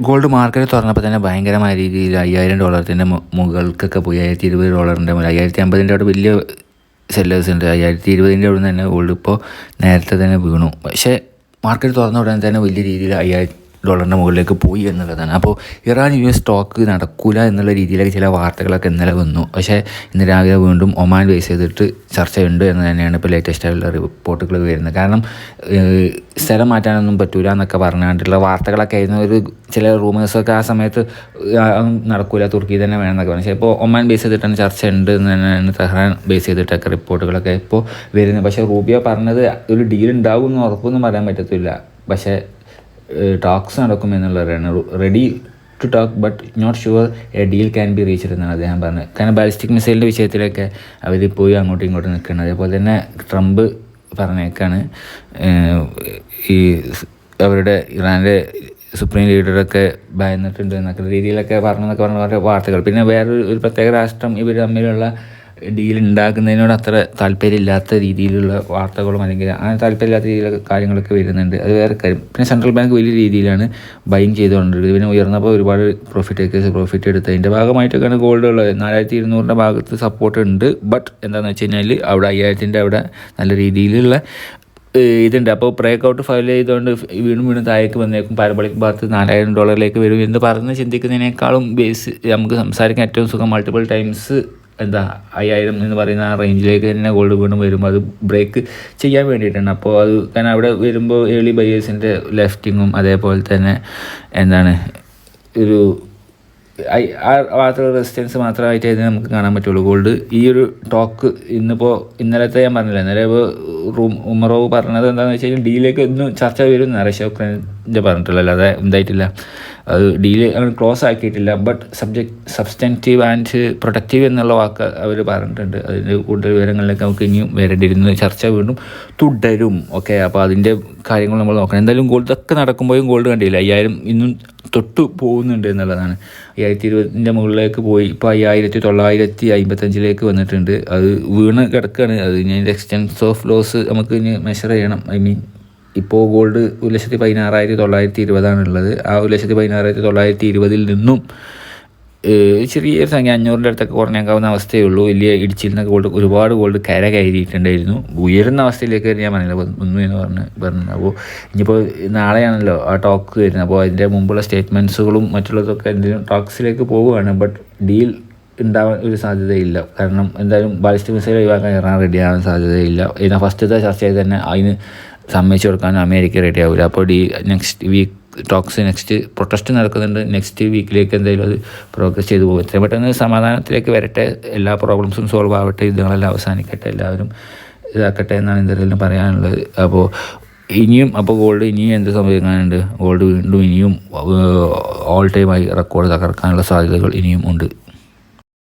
Gold market തുറന്നപ്പോൾ തന്നെ ഭയങ്കരമായ രീതിയിൽ അയ്യായിരം ഡോളറിന്റെ മുകൾക്കൊക്കെ പോയി. ആയിരത്തി ഇരുപത് ഡോളറിന്റെ മുതൽ അയ്യായിരത്തി അമ്പതിന്റെ അവിടെ വലിയ സെല്ലേഴ്സ് ഉണ്ട്. അയ്യായിരത്തി ഇരുപതിന്റെ അവിടെ നിന്ന് തന്നെ ഗോൾഡ് ഇപ്പോൾ നേരത്തെ തന്നെ വീണു. പക്ഷേ മാർക്കറ്റ് തുറന്ന ഉടനെ തന്നെ വലിയ രീതിയിൽ അയ്യായിരത്തി ഡോളറിന്റെ മുകളിലേക്ക് പോയി എന്നുള്ളതാണ്. അപ്പോൾ ഇറാൻ യു എസ് സ്റ്റോക്ക് നടക്കൂല എന്നുള്ള രീതിയിലൊക്കെ ചില വാർത്തകളൊക്കെ ഇന്നലെ വന്നു. പക്ഷേ ഇന്ന് രാവിലെ വീണ്ടും ഒമാൻ ബേസ് ചെയ്തിട്ട് ചർച്ചയുണ്ട് എന്ന് തന്നെയാണ് ഇപ്പോൾ ലേറ്റസ്റ്റ് ആയിട്ടുള്ള റിപ്പോർട്ടുകൾ വരുന്നത്. കാരണം സ്ഥലം മാറ്റാനൊന്നും പറ്റൂല എന്നൊക്കെ പറഞ്ഞുകൊണ്ടുള്ള വാർത്തകളൊക്കെ ആയിരുന്നു. ഒരു ചില റൂമേഴ്സൊക്കെ ആ സമയത്ത് നടക്കില്ല നടക്കൂല തുർക്കി തന്നെ വേണമെന്നൊക്കെ പറഞ്ഞു. പക്ഷേ ഇപ്പോൾ ഒമാൻ ബേസ് ചെയ്തിട്ടാണ് ചർച്ച ഉണ്ട് എന്ന് തന്നെയാണ് തെഹ്റാൻ ബേസ് ചെയ്തിട്ടൊക്കെ റിപ്പോർട്ടുകളൊക്കെ ഇപ്പോൾ വരുന്നത്. പക്ഷേ റൂബിയ പറഞ്ഞത് ഒരു ഡീൽ ഉണ്ടാവും എന്ന് ഉറപ്പൊന്നും പറയാൻ പറ്റത്തില്ല. പക്ഷേ ടോക്സ് നടക്കും എന്നുള്ളവരാണ് ready to talk but not sure a deal can be reached എന്നാണ് അദ്ദേഹം പറഞ്ഞത്. കാരണം ബാലിസ്റ്റിക് മിസൈലിന്റെ വിഷയത്തിലൊക്കെ അവർ പോയി അങ്ങോട്ടും ഇങ്ങോട്ടും നിൽക്കുന്നത് അതേപോലെ തന്നെ ട്രംപ് പറഞ്ഞേക്കാണ് ഈ അവരുടെ ഇറാന്റെ സുപ്രീം ലീഡറൊക്കെ ഭയന്നിട്ടുണ്ട് എന്നൊക്കെ രീതിയിലൊക്കെ പറഞ്ഞെന്നൊക്കെ പറഞ്ഞ വാർത്തകൾ. പിന്നെ വേറൊരു ഒരു പ്രത്യേക രാഷ്ട്രം ഇവർ തമ്മിലുള്ള ഡീൽ ഉണ്ടാക്കുന്നതിനോട് അത്ര താല്പര്യമില്ലാത്ത രീതിയിലുള്ള വാർത്തകളും അല്ലെങ്കിൽ അങ്ങനെ താല്പര്യമില്ലാത്ത രീതിയിലുള്ള കാര്യങ്ങളൊക്കെ വരുന്നുണ്ട്. അത് വേറെ കാര്യം. പിന്നെ സെൻട്രൽ ബാങ്ക് വലിയ രീതിയിലാണ് ബൈങ് ചെയ്തുകൊണ്ടിരുന്നത് പിന്നെ ഉയർന്നപ്പോൾ ഒരുപാട് പ്രോഫിറ്റ് ഒക്കെ പ്രോഫിറ്റ് എടുത്തതിന്റെ ഭാഗമായിട്ടൊക്കെയാണ് ഗോൾഡ് ഉള്ളത്. നാലായിരത്തി ഇരുന്നൂറിന്റെ ഭാഗത്ത് സപ്പോർട്ട് ഉണ്ട്. ബട്ട് എന്താണെന്ന് വെച്ച് കഴിഞ്ഞാൽ അവിടെ അയ്യായിരത്തിന്റെ അവിടെ നല്ല രീതിയിലുള്ള ഇതുണ്ട്. അപ്പോൾ ബ്രേക്ക് ഔട്ട് ഫയൽ ചെയ്തുകൊണ്ട് വീണ്ടും വീണ്ടും താഴേക്ക് വന്നേക്കും. പാരബോളിക് ഭാഗത്ത് നാലായിരം ഡോളറിലേക്ക് വരും എന്ന് പറഞ്ഞ് ചിന്തിക്കുന്നതിനേക്കാളും ബേസ് നമുക്ക് സംസാരിക്കാൻ ഏറ്റവും സുഖം മൾട്ടിപ്പിൾ ടൈംസ് എന്താ അയ്യായിരം എന്ന് പറയുന്ന ആ റേഞ്ചിലേക്ക് തന്നെ ഗോൾഡ് വീണ്ടും വരുമ്പോൾ അത് ബ്രേക്ക് ചെയ്യാൻ വേണ്ടിയിട്ടാണ്. അപ്പോൾ അത് കാരണം അവിടെ വരുമ്പോൾ ഏർലി ബയേഴ്സിന്റെ ലെഫ്റ്റിങ്ങും അതേപോലെ തന്നെ എന്താണ് ഒരു ആ മാത്രം റെസിസ്റ്റൻസ് മാത്രമായിട്ട് ഇതിനെ നമുക്ക് കാണാൻ പറ്റുള്ളൂ. ഗോൾഡ് ഈ ഒരു ടോക്ക് ഇന്നിപ്പോൾ ഇന്നലത്തെ ഞാൻ പറഞ്ഞില്ല ഇന്നലെ ഇപ്പോൾ റൂം ഉമറോവ് പറഞ്ഞത് എന്താണെന്ന് വെച്ച് കഴിഞ്ഞാൽ ഡീലേക്ക് ഒന്നും ചർച്ച വരും നരശോക്രന്റെ പറഞ്ഞിട്ടില്ല അല്ലാതെ എന്തായിട്ടില്ല അത് ഡീൽ ക്ലോസ് ആക്കിയിട്ടില്ല. But subject substantive and protective എന്നുള്ള വാക്ക് അവർ പറഞ്ഞിട്ടുണ്ട്. അതിന്റെ കൂടുതൽ വിവരങ്ങളിലേക്ക് നമുക്ക് ഇനിയും വരേണ്ടിരുന്നു ചർച്ച വീണ്ടും തുടരും. ഓക്കെ അപ്പോൾ അതിന്റെ കാര്യങ്ങൾ നമ്മൾ നോക്കണം. എന്തായാലും ഗോൾഡ് ഇതൊക്കെ നടക്കുമ്പോഴും ഗോൾഡ് കണ്ടില്ല? അയ്യായിരം ഇന്നും തൊട്ട് പോകുന്നുണ്ട് എന്നുള്ളതാണ്. അയ്യായിരത്തി ഇരുപതിന്റെ മുകളിലേക്ക് പോയി. ഇപ്പോൾ അയ്യായിരത്തി തൊള്ളായിരത്തി അമ്പത്തഞ്ചിലേക്ക് വന്നിട്ടുണ്ട്. അത് വീണ് കിടക്കുകയാണ് അത് ഇനി എക്സ്റ്റൻസ് ഓഫ് ലോസ് നമുക്ക് ഇനി മെഷർ ചെയ്യണം. ഐ മീൻ ഇപ്പോൾ ഗോൾഡ് ഒരു ലക്ഷത്തി പതിനാറായിരത്തി തൊള്ളായിരത്തി ഇരുപതാണ് ഉള്ളത് ആ ഒരു ലക്ഷത്തി പതിനാറായിരത്തി തൊള്ളായിരത്തി ഇരുപതിൽ നിന്നും ചെറിയൊരു സംഖ്യ അഞ്ഞൂറിന്റെ അടുത്തൊക്കെ കുറഞ്ഞേക്കാവുന്ന അവസ്ഥയേ ഉള്ളൂ. വലിയ ഇടിച്ചിരുന്ന ഗോൾഡ് ഒരുപാട് ഗോൾഡ് കര കയറിയിട്ടുണ്ടായിരുന്നു. ഉയരുന്ന അവസ്ഥയിലേക്ക് ഞാൻ പറഞ്ഞില്ല. ഒന്നു എന്ന് പറഞ്ഞ് പറഞ്ഞു അപ്പോൾ ഇനിയിപ്പോൾ നാളെയാണല്ലോ ആ ടോക്ക് വരുന്നത്. അപ്പോൾ അതിന്റെ മുമ്പുള്ള സ്റ്റേറ്റ്മെൻസുകളും മറ്റുള്ളതൊക്കെ എന്തെങ്കിലും ടോക്സിലേക്ക് പോവുകയാണ് ബട്ട് ഡീൽ ഉണ്ടാവാൻ ഒരു സാധ്യതയില്ല. കാരണം എന്തായാലും ബാലിസ്റ്റിക് മിസൈൽ ഒഴിവാക്കാൻ ഇറാൻ റെഡിയാവാൻ സാധ്യതയില്ല. ഇതിനെ ഫസ്റ്റത്തെ ചർച്ചയിൽ തന്നെ അതിന് സമ്മതിച്ചു കൊടുക്കാൻ അമേരിക്ക റെഡി ആവില്ല അപ്പോൾ the next week talks next protest നടക്കുന്നുണ്ട്. നെക്സ്റ്റ് വീക്കിലേക്ക് എന്തെങ്കിലും അത് പ്രോഗ്രസ് ചെയ്തു പോകും. എത്രയും പെട്ടെന്ന് സമാധാനത്തിലേക്ക് വരട്ടെ. എല്ലാ പ്രോബ്ലംസും സോൾവ് ആവട്ടെ. യുദ്ധങ്ങളെല്ലാം അവസാനിക്കട്ടെ. എല്ലാവരും ഇതാക്കട്ടെ എന്നാണ് എന്തെങ്കിലും പറയാനുള്ളത്. അപ്പോൾ ഇനിയും അപ്പോൾ ഗോൾഡ് ഇനിയും എന്ത് സംഭവിക്കാനുണ്ട്? ഗോൾഡ് വീണ്ടും ഇനിയും ഓൾ ടൈമായി റെക്കോർഡ് തകർക്കാനുള്ള സാധ്യതകൾ ഇനിയും ഉണ്ട്.